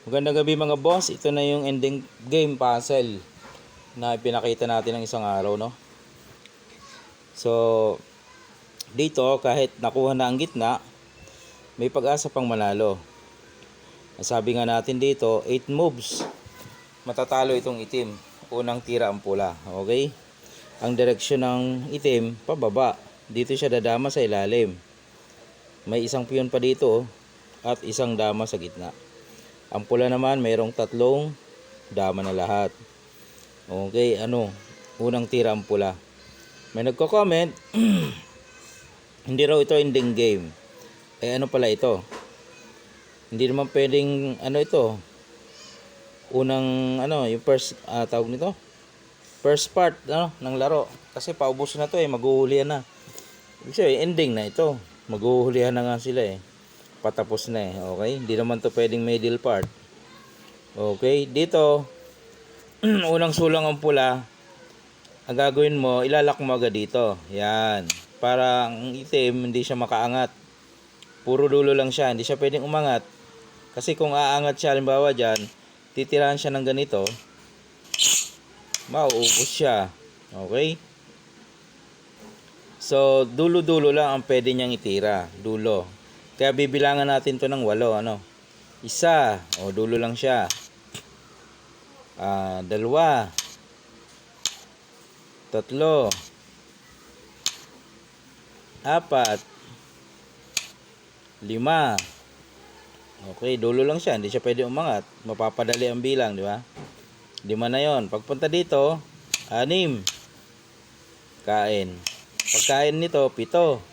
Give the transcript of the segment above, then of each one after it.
Magandang gabi mga boss. Ito na yung ending game puzzle na pinakita natin ng isang araw, no? So, dito kahit nakuha na ang gitna, may pag-asa pang manalo. Sabi nga natin dito, 8 moves. Matatalo itong itim. Unang tira ang pula. Okay? Ang direksyon ng itim, pababa. Dito siya dadama sa ilalim. May isang piyon pa dito oh, at isang dama sa gitna. Ang pula naman, mayroong tatlong dama na lahat. Okay, ano? Unang tira ang pula. May nagko-comment, hindi raw ito ending game. Eh ano pala ito? Hindi naman pwedeng ano ito. Unang ano, yung first ah, tawag nito. First part ano ng laro kasi paubos na to eh, maghuhulihan na. Sabihin, ending na ito. Maghuhulihan na nga sila eh patapos na eh. Okay? Hindi naman to pwedeng middle part. Okay? Dito, unang sulang ang pula, ang gagawin mo, ilalak mo agad dito. Yan. Para ang itim, hindi siya makaangat. Puro dulo lang siya. Hindi siya pwedeng umangat. Kasi kung aangat siya, halimbawa dyan, titirahan siya ng ganito, mauubos siya. Okay? So, dulo-dulo lang ang pwede niyang itira. Dulo. Kaya bibilangan natin to ng walo, ano? Isa, o dulo lang siya. Ah, dalawa. Tatlo. Apat. Lima. Okay, dulo lang siya, hindi siya pwede umangat. Mapapadali ang bilang, di ba? Lima na 'yon. Pagpunta dito, anim. Kain. Pagkain nito, pito.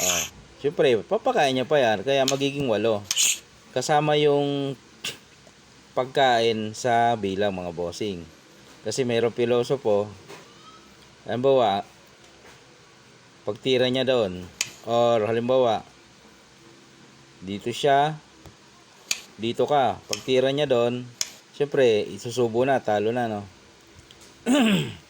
Oh. Siyempre, papakain niya pa yan, kaya magiging walo. Kasama yung pagkain sa bilang mga bossing. Kasi mayroong pilosopo, halimbawa, pagtira niya doon, or halimbawa, dito siya, dito ka, pagtira niya doon, siyempre, isusubo na, talo na, no?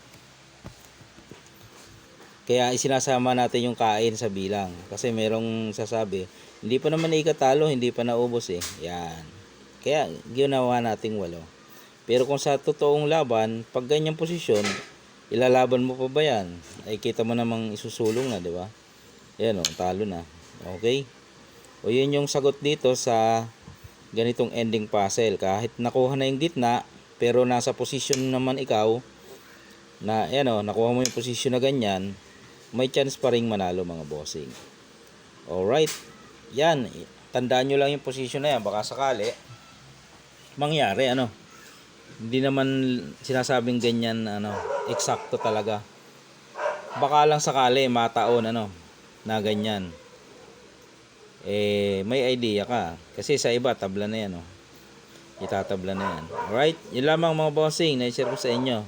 Kaya isinasama natin yung kain sa bilang. Kasi merong sasabi, hindi pa naman ikatalo, hindi pa naubos eh. Yan. Kaya ginawa nating walo. Pero kung sa totoong laban, pag ganyang posisyon, ilalaban mo pa ba yan? Ay kita mo namang isusulong na, di ba? Yan o, talo na. Okay? O yun yung sagot dito sa ganitong ending puzzle. Kahit nakuha na yung gitna, pero nasa posisyon naman ikaw, na yan o, nakuha mo yung posisyon na ganyan, may chance pa ring manalo mga bossing. Alright. Yan. Tandaan nyo lang yung position na yan. Baka sakali, mangyari, ano. Hindi naman sinasabing ganyan, ano, eksakto talaga. Baka lang sakali, mataon, ano, na ganyan. Eh, may idea ka. Kasi sa iba, tabla na yan, oh. Itatabla na yan. Alright? Yun lamang mga bossing na share ko sa inyo.